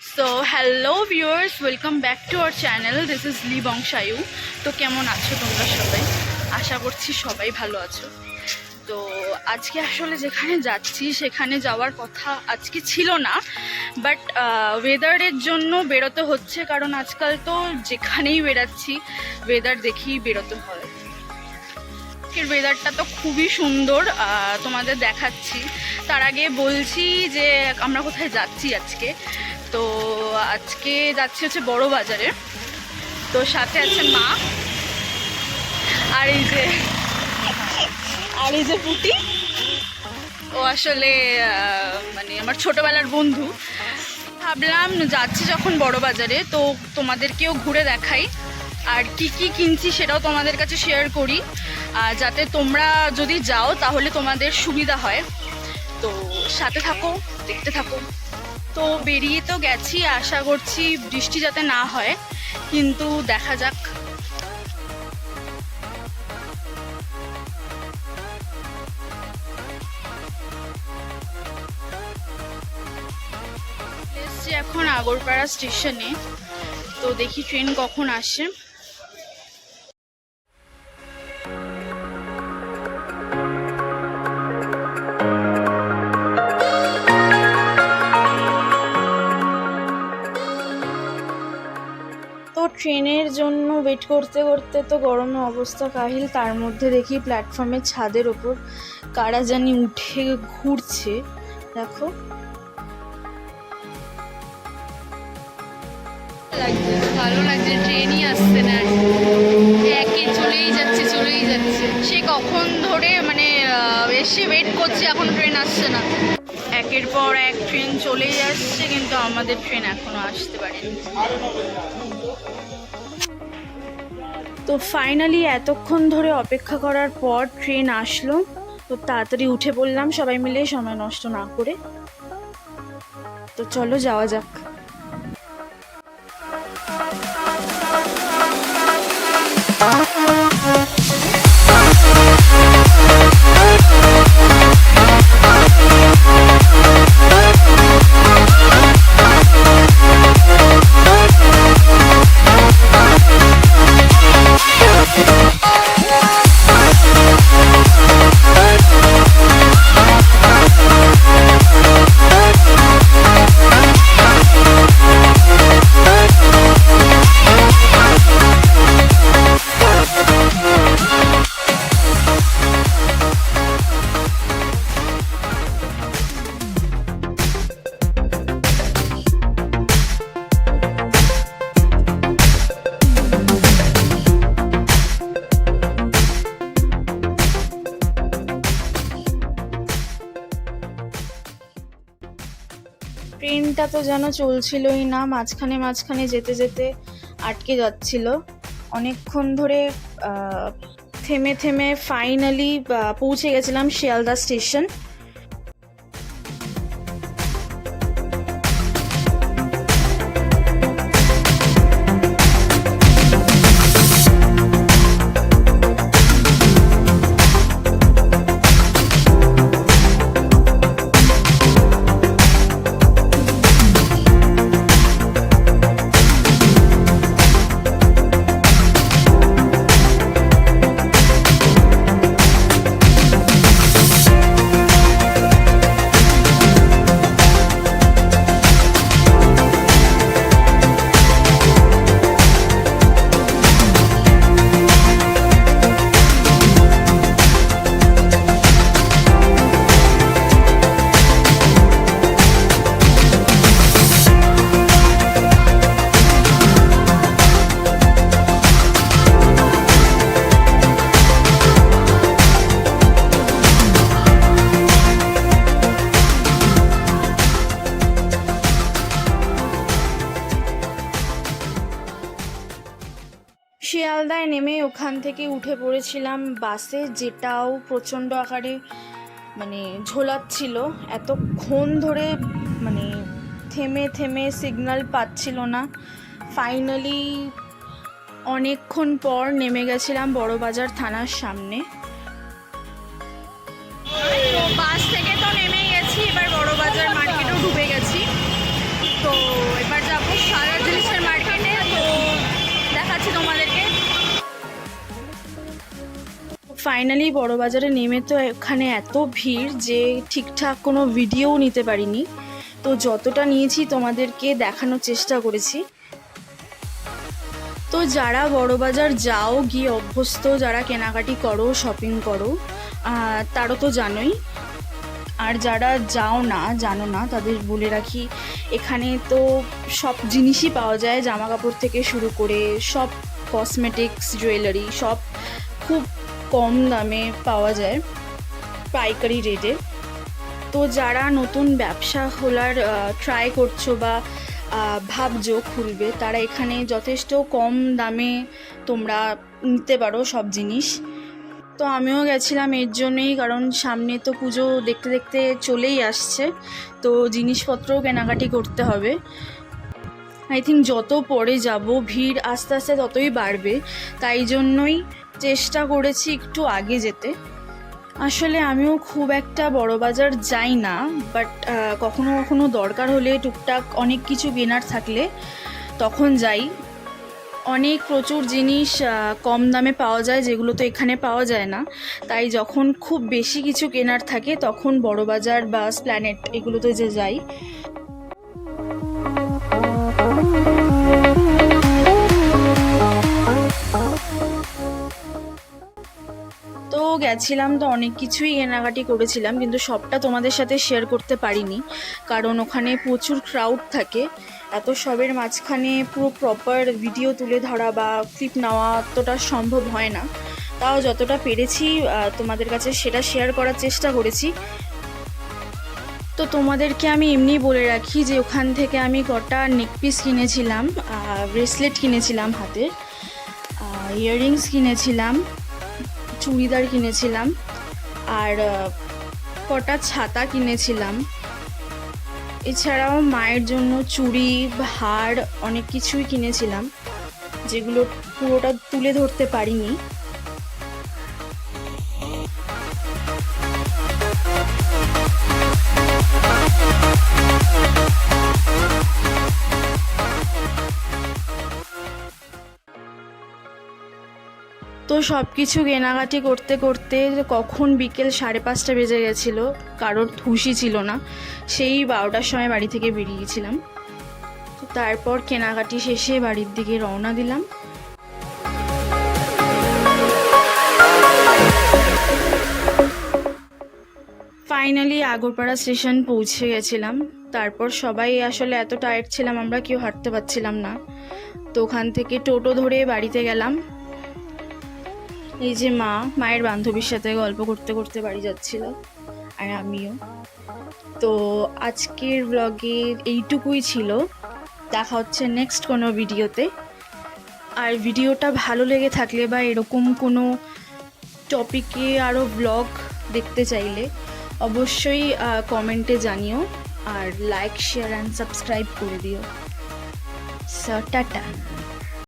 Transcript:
So hello viewers welcome back to our channel this is লি বংশায়ু তো কেমন আছো তোমরা সবাই? আশা করছি সবাই ভালো আছো। তো আজকে আসলে যেখানে যাচ্ছি, সেখানে যাওয়ার কথা আজকে ছিল না বাট ওয়েদারের জন্য বেরোতে হচ্ছে, কারণ আজকাল তো যেখানেই বেরাচ্ছি ওয়েদার দেখেই বেরোতে হয়। ওয়েদারটা তো খুবই সুন্দর তোমাদের দেখাচ্ছি। তার আগে বলছি যে আমরা কোথায় যাচ্ছি আজকে? তো আজকে যাচ্ছি হচ্ছে বড় বাজারে। তো সাথে আছে মা। আর এই যে, আর এই যে পুটি। ও আসলে মানে আমার ছোটবেলার বন্ধু। ভাবলাম যাচ্ছি যখন বড় বাজারে, তো তোমাদেরকেও ঘুরে দেখাই। আর কি কি কিনছি সেটাও তোমাদের কাছে শেয়ার করি। আর যাতে তোমরা যদি যাও, তাহলে তোমাদের সুবিধা হয়। তো সাথে থাকো, দেখতে থাকো। তো বেরিয়ে তো গেছি, আশা করছি বৃষ্টি যাতে না হয়, কিন্তু দেখা যাক। এখন আগরপাড়া স্টেশনে, তো দেখি ট্রেন কখন আসে। ট্রেনের জন্য ওয়েট করতে করতে তো গরমে অবস্থা কাহিল। তার মধ্যে দেখি প্ল্যাটফর্মের ছাদের ওপর কারা জানি উঠে ঘুরছে। দেখো। ভালো লাগছে ট্রেনই আসছে না। একে চলেই যাচ্ছে চলেই যাচ্ছে। সে কখন ধরে মানে এসে ওয়েট করছে, এখন ট্রেন আসছে না। একের পর এক ট্রেন চলেই আসছে, কিন্তু আমাদের ট্রেন এখনও আসতে পারেনি। তো ফাইনালি এতক্ষণ ধরে অপেক্ষা করার পর ট্রেন আসলো। তো তাড়াতাড়ি উঠে পড়লাম সবাই মিলে সময় নষ্ট না করে। তো চলো যাওয়া যাক। ট্রেনটা তো যেন চলছিলই না, মাঝখানে মাঝখানে যেতে যেতে আটকে যাচ্ছিল। অনেকক্ষণ ধরে থেমে থেমে ফাইনালি পৌঁছে গেছিলাম শিয়ালদা স্টেশন শিয়ালদায় নেমে ওখান থেকে উঠে পড়েছিলাম বাসে, যেটাও প্রচণ্ড আকারে মানে ঝোলাচ্ছিল। এতক্ষণ ধরে মানে থেমে থেমে সিগন্যাল পাচ্ছিল না। ফাইনালি অনেকক্ষণ পর নেমে গেছিলাম বড়বাজার থানার সামনে। ফাইনালি বড়বাজারে নেমে তো এখানে এত ভিড় যে ঠিকঠাক কোনো ভিডিও নিতে পারিনি। তো যতটা নিয়েছি তোমাদেরকে দেখানোর চেষ্টা করেছি। তো যারা বড়বাজার যাও, গিয়ে অভ্যস্ত, যারা কেনাকাটি করো শপিং করো তারও তো জানোই। আর যারা যাও না, জানো না, তাদের বলে রাখি, এখানে তো সব জিনিসই পাওয়া যায়। জামা কাপড় থেকে শুরু করে সব কসমেটিক্স জুয়েলারি সব খুব কম দামে পাওয়া যায় পাইকারি রেটে তো যারা নতুন ব্যবসা খোলার ট্রাই করছ বা ভাবছ খুলবে, তারা এখানে যথেষ্ট কম দামে তোমরা নিতে পারো সব জিনিস। তো আমিও গেছিলাম এর জন্যই, কারণ সামনে তো পুজো দেখতে দেখতে চলেই আসছে। তো জিনিসপত্রও কেনাকাটি করতে হবে। আই থিঙ্ক যত পরে যাব, ভিড় আস্তে আস্তে ততই বাড়বে। তাই জন্যই চেষ্টা করেছি একটু আগে যেতে। আসলে আমিও খুব একটা বড় বাজার যাই না বাট কখনো কখনো দরকার হলে টুকটাক অনেক কিছু কেনার থাকলে তখন যাই। অনেক প্রচুর জিনিস কম দামে পাওয়া যায় যেগুলো তো এখানে পাওয়া যায় না। তাই যখন খুব বেশি কিছু কেনার থাকে তখন বড় বাজার বা স্প্ল্যানেট এগুলোতে যে যাই। গেছিলাম তো অনেক কিছুই কেনাকাটি করেছিলাম, কিন্তু সবটা তোমাদের সাথে শেয়ার করতে পারিনি। কারণ ওখানে প্রচুর ক্রাউড থাকে, এত সবের মাঝখানে পুরো প্রপার ভিডিও তুলে ধরা বা ক্লিপ নেওয়া অতটা সম্ভব হয় না। তাও যতটা পেরেছি তোমাদের কাছে সেটা শেয়ার করার চেষ্টা করেছি। তো তোমাদেরকে আমি এমনি বলে রাখি যে ওখান থেকে আমি কটা নেকপিস কিনেছিলাম ব্রেসলেট কিনেছিলাম হাতের ইয়াররিংস কিনেছিলাম চুড়িদার কিনেছিলাম আর কটা ছাতা কিনেছিলাম। এছাড়াও মায়ের জন্য চুড়ি, হার অনেক কিছুই কিনেছিলাম, যেগুলো পুরোটা তুলে ধরতে পারিনি। সব কিছু কেনাকাটি করতে করতে কখন বিকেল সাড়ে পাঁচটা বেজে গেছিল, কারোর খুশি ছিল না। সেই বারোটার সময় বাড়ি থেকে বেরিয়েছিলাম। তো তারপর কেনাকাটি শেষে বাড়ির দিকে রওনা দিলাম। ফাইনালি আগরপাড়া স্টেশন পৌঁছে গেছিলাম। তারপর সবাই আসলে এত টায়ার্ড ছিলাম, আমরা কেউ হাঁটতে পারছিলাম না। তো ওখান থেকে টোটো ধরে বাড়িতে গেলাম। এই যে মা, মায়ের বান্ধবীর সাথে গল্প করতে করতে বাড়ি যাচ্ছিল, আর আমিও। তো আজকের ব্লগে এইটুকুই ছিল। দেখা হচ্ছে নেক্সট কোনো ভিডিওতে আর ভিডিওটা ভালো লেগে থাকলে বা এরকম কোনো টপিকে আরও ব্লগ দেখতে চাইলে, অবশ্যই কমেন্টে জানিও। আর লাইক শেয়ার অ্যান্ড সাবস্ক্রাইব করে দিও। টাটা।